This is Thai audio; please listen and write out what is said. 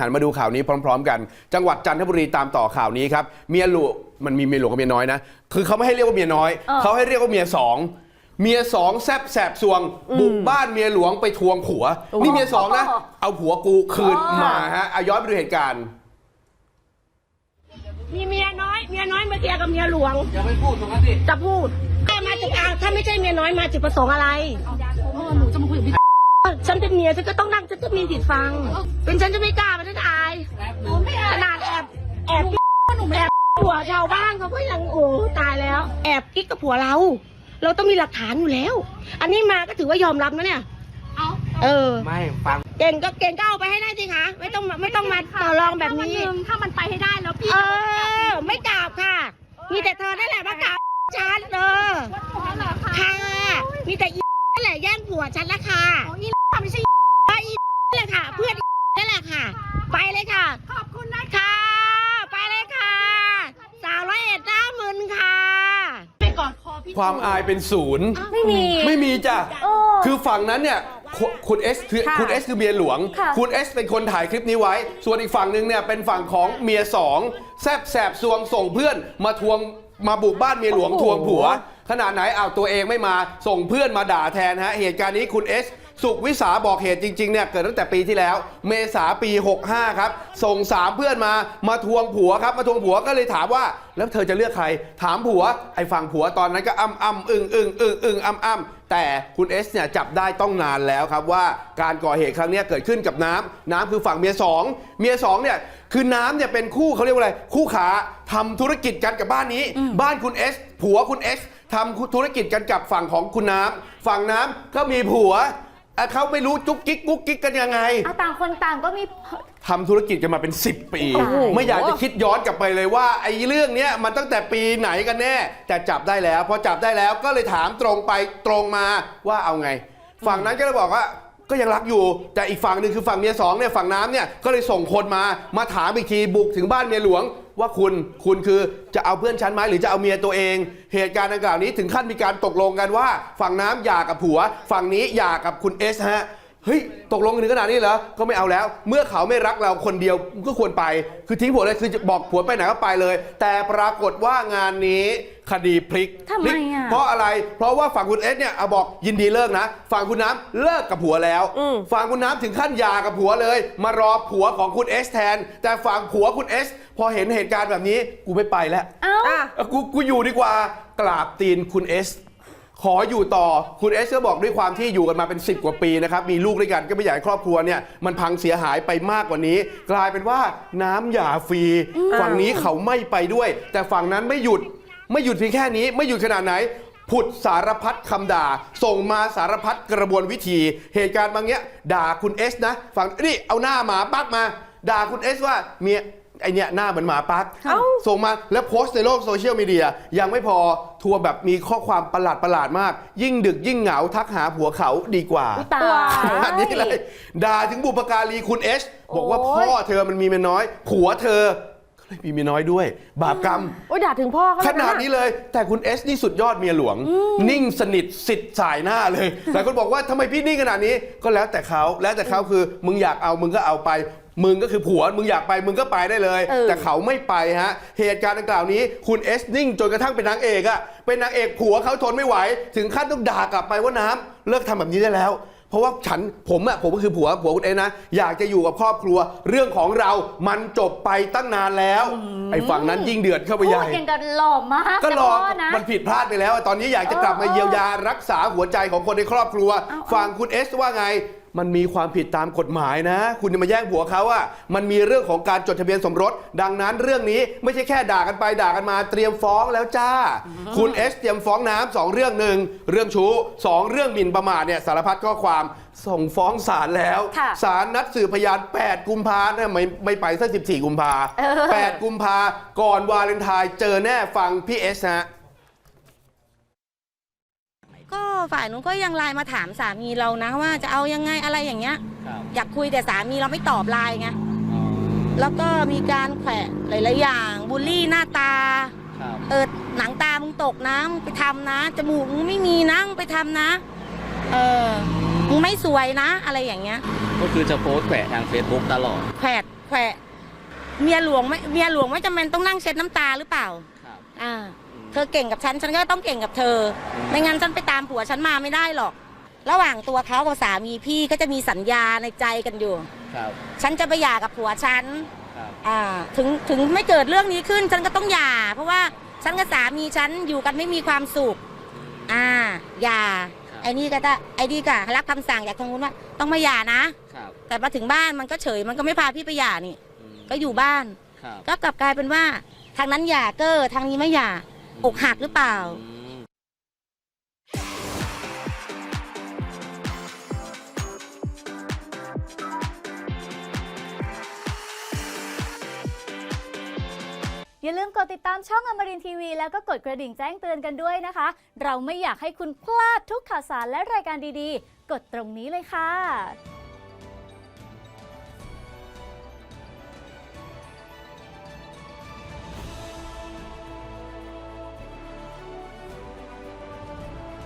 หันมาดูข่าวนี้พร้อม ๆ กัน จังหวัดจันทบุรีตามต่อข่าวนี้ครับ เมียหลวงมันมีเมียหลวงกับเมียน้อยนะ คือเขาไม่ให้เรียกว่าเมียน้อยเออเขาให้เรียกว่าเมียสองเมียสองแซบแสบซวง บุกบ้านเมียหลวงไปทวงผัว นี่เมียสองนะ เอาผัวกูคืนมาฮะเอาย้อนไปดูเหตุการณ์มีเมียน้อยเมียน้อยมาเคลียร์กับเมียหลวงอย่าไปพูดตรงนั้นสิจะพูดถ้ามาจุดอ่าถ้าไม่ใช่เมียน้อยมาจุดประสงค์อะไรหนูจะมาคุยกับพี่ ฉันเป็นเมียฉันก็ต้องนั่งฉันก็มีสิทธิ์ฟัง เป็นฉันจะไม่กล้ามันฉันอายขนาดแอบแอบหนุ่มแอบผัวชาวบ้านเขาก็ยังโอ้ตายแล้ว แอบกิ๊กกับผัวเรา เราต้องมีหลักฐานอยู่แล้ว อันนี้มาก็ถือว่ายอมรับนะเนี่ยเอาเออไม่ฟังเก่งก็เก่งก็เอาไปให้ได้สิคะไม่ต้องไม่ต้องมาต่อรองแบบถ้ามันนี้หนึ่งถ้ามันไปให้ได้แล้วพี่เออ ไม่กราบค่ะ มีแต่เธอนั่นแหละมากราบฉันเอออ๋อเหรอคะค่ะมีแต่อีนั่นแหละแย่งผัวฉันละค่ะ อ๋ออีไม่ใช่ ไปอีนั่นแหละค่ะ เพื่อนนั่นแหละค่ะ ไปเลยค่ะ ขอบคุณนะ ค่ะ ไปเลยค่ะ สาวร้อยเอ็ดหน้ามึนค่ะ ไปกอด คอพี่ความอายเป็นศูนย์ไม่มี ไม่มีจ้ะโอ้คือฝั่งนั้นเนี่ยคุคุณเอสคือค่ะคุณเอสคือเมียหลวงค่ะคุณเอสเป็นคนถ่ายคลิปนี้ไว้ ส่วนอีกฝั่งหนึ่งเนี่ยเป็นฝั่งของเมียสองแซบแสบซวงส่งเพื่อนมาทวงมาบุกบ้านเมียหลวงทวงผัว ขนาดไหนเอาวตัวเองไม่มาส่งเพื่อนมาด่าแทนฮะเหตุการณ์นี้คุณเอส สุขวิสาบอกเหตุจริงๆเนี่ยเกิดตั้งแต่ปีที่แล้ว เมษาปี 65 ครับ ส่งสามเพื่อนมามาทวงผัวครับ มาทวงผัวก็เลยถามว่า แล้วเธอจะเลือกใคร ถามผัวไอ้ฝั่งผัวตอนนั้นก็อ้ำอ้ำอึ้งอึ้งอึ้งอึ้งอ้ำอ้ำแต่คุณเอสเนี่ยจับได้ต้องนานแล้วครับว่าการก่อเหตุครั้งเนี้ยเกิดขึ้นกับน้ำน้ำคือฝั่งเมียสองเมียสองเนี่ยคือน้ำเนี่ยเป็นคู่เขาเรียกว่าอะไร คู่ขาทำธุรกิจกันกับบ้านนี้ บ้านคุณเอสผัวคุณเอสทำธุรกิจกันกับฝั่งของคุณน้ำฝั่งน้ำก็มีผัว อะเขาไม่รู้จุ๊กกิ๊กกุ๊กกิ๊กกันยังไง เอาต่างคนต่างก็มี ทำธุรกิจกันมาเป็น 10 ปี โอ้โห ไม่อยากจะคิดย้อนกลับไปเลยว่าไอ้เรื่องเนี้ยมันตั้งแต่ปีไหนกันแน่ แต่จับได้แล้ว พอจับได้แล้วก็เลยถามตรงไปตรงมาว่าเอาไง ฝั่งนั้นก็เลยบอกว่าก็ยังรักอยู่ แต่อีกฝั่งหนึ่งคือฝั่งเมียสองเนี่ยฝั่งน้ำเนี่ยก็เลยส่งคนมามาถามอีกทีบุกถึงบ้านเมียหลวง ว่าคุณคุณคือจะเอาเพื่อนฉันไหมหรือจะเอาเมียตัวเอง เหตุการณ์ดังกล่าวนี้ถึงขั้นมีการตกลงกันว่า ฝั่งน้ำหย่ากับผัว ฝั่งนี้หย่ากับคุณเอสฮะเฮ้ยตกลงกันถึงขนาดนี้เหรอก็ไม่เอาแล้ว เมื่อเขาไม่รักเราคนเดียวก็ควรไป คือทิ้งผัวเลยคือจะบอกผัวไปไหนก็ไปเลย แต่ปรากฏว่างานนี้คดีพลิกทำไมพลิกอะเพราะอะไร เพราะว่าฝั่งคุณเอสเนี่ยเอาบอกยินดีเลิกนะ ฝั่งคุณน้ำเลิกกับผัวแล้ว ฝั่งคุณน้ำถึงขั้นหย่ากับผัวเลย มารอผัวของคุณเอสแทน แต่ฝั่งผัวคุณเอส พอเห็นเหตุการณ์แบบนี้กูไม่ไปแล้วเอ้าเอ้ากูกูอยู่ดีกว่ากราบตีนคุณเอส ขออยู่ต่อคุณเอสก็บอกด้วยความที่อยู่กันมาเป็น 10 กว่าปีนะครับ มีลูกด้วยกันก็ไม่อยากให้ครอบครัวเนี่ยมันพังเสียหายไปมากกว่านี้ กลายเป็นว่าน้ำหย่าฟรี ฝั่งนี้เขาไม่ไปด้วย แต่ฝั่งนั้นไม่หยุดไม่หยุดเพียงแค่นี้ไม่หยุดขนาดไหน ผุดสารพัดคำด่า ส่งมาสารพัดกระบวนวิธี เหตุการณ์บางเนี้ยด่าคุณเอสนะ ฝั่งนี่เอาหน้าหมาปักมา ด่าคุณเอสว่าเมีย ไอเนี้ยหน้าเหมือนหมาปักส่งมาแล้วโพสต์ในโลกโซเชียลมีเดียยังไม่พอทัวร์แบบมีข้อความประหลาดประหลาดๆมาก ยิ่งดึกยิ่งเหงาทักหาผัวเขาดีกว่าตายขนาดนี้เลยด่าถึงบุปการีคุณเอสบอกว่าโอ้พ่ย อเธอมันมีเมียน้อย ผัวเธอก็เลยมีเมียน้อยด้วย บาปกรรม โอ้ยด่าถึงพ่อเขาขเลยะนาดนี้เลย แต่คุณเอสนี่สุดยอดเมียหลวง นิ่งสนิทสิทธิ์สายหน้าเลยหลายคนบอกว่าทำไมพี่นิ่งขนาดนี้ก็แล้วแต่เขาแล้วแต่เขาคือมึงอยากเอามึงก็เอาไป มึงก็คือผัวมึงอยากไปมึงก็ไปได้เลย เออ แต่เขาไม่ไปฮะ เหตุการณ์ดังกล่าวนี้ คุณเอสนิ่งจนกระทั่งเป็นนางเอกอะเป็นนางเอกผัวเขาทนไม่ไหว ถึงขั้นต้องด่ากลับไปว่าน้ำเลิกทำแบบนี้ได้แล้ว เพราะว่าฉันผมอะผมก็คือผัวผัวคุณเอสนะอยากจะอยู่กับครอบครัว เรื่องของเรามันจบไปตั้งนานแล้วไอ้ฝั่งนั้นยิ่งเดือดเข้าไปพูใหญ่ ดยังกันหล่อมากก็รอแต่พ่นะ มันผิดพลาดไปแล้วตอนนี้อยากจะกลับมาเออเยียวยารักษาหัวใจของคนในครอบครัว เอาเอาฝั่งคุณเอสว่าไง มันมีความผิดตามกฎหมายนะ คุณจะมาแย่งผัวเขาอะมันมีเรื่องของการจดทะเบียนสมรส ดังนั้นเรื่องนี้ไม่ใช่แค่ด่ากันไปด่ากันมาเตรียมฟ้องแล้วจ้า คุณเอสเตรียมฟ้องน้ำสองเรื่องหนึ่งเรื่องชู้สองเรื่องหมิ่นประมาทเนี่ยสารพัดข้อความส่งฟ้องศาลแล้วค่ะศาลนัดสืบพยาน 8 กุมภาเนี่ยไม่ไม่ไปสัก14 กุมภาเออ 8 กุมภาก่อนวาเลนไทน์เจอแน่ฟังพี่เอสฮะ ก็ ฝ่ายนู้นก็ยังไลน์มาถามสามีเรานะว่าจะเอายังไงอะไรอย่างเงี้ย ครับอยากคุยแต่สามีเราไม่ตอบไลน์ไงอ๋อแล้วก็มีการแขวะหลายๆอย่างบูลลี่หน้าตา ครับเออหนังตามึงตกนะมึงไปทำนะจมูกมึงไม่มีนะมึงไปทำนะ เออมึงไม่สวยนะ อะไรอย่างเงี้ย ก็คือจะโพสต์แขวะทาง Facebook ตลอดแขวะแขวะเมียหลวงไม่เมียหลวงไม่จำเป็นต้องนั่งเช็ดน้ำตาหรือเปล่า ครับ อ่าเธอเก่งกับฉัน ฉันก็ต้องเก่งกับเธอ ไม่งั้นฉันไปตามผัวฉันมาไม่ได้หรอก ระหว่างตัวเขากับสามีพี่ก็จะมีสัญญาในใจกันอยู่ ครับ ฉันจะไปหย่ากับผัวฉันครับอ่าถึงถึงไม่เกิดเรื่องนี้ขึ้น ฉันก็ต้องหย่า เพราะว่าฉันกับสามีฉันอยู่กันไม่มีความสุข อ่าหย่า ไอ้นี่ก็จะไอ้นี่ก็รับคำสั่งจากทางนู้นว่า ต้องมาหย่านะครับแต่มาถึงบ้านมันก็เฉย มันก็ไม่พาพี่ไปหย่านี่ ก็อยู่บ้านครับก็กลับกลายเป็นว่า ทางนั้นหย่าเกอร์ทางนี้ไม่หย่า อกหักหรือเปล่า อย่าลืมกดติดตามช่องอมรินทีวี แล้วก็กดกระดิ่งแจ้งเตือนกันด้วยนะคะ เราไม่อยากให้คุณพลาดทุกข่าวสารและรายการดีๆ กดตรงนี้เลยค่ะ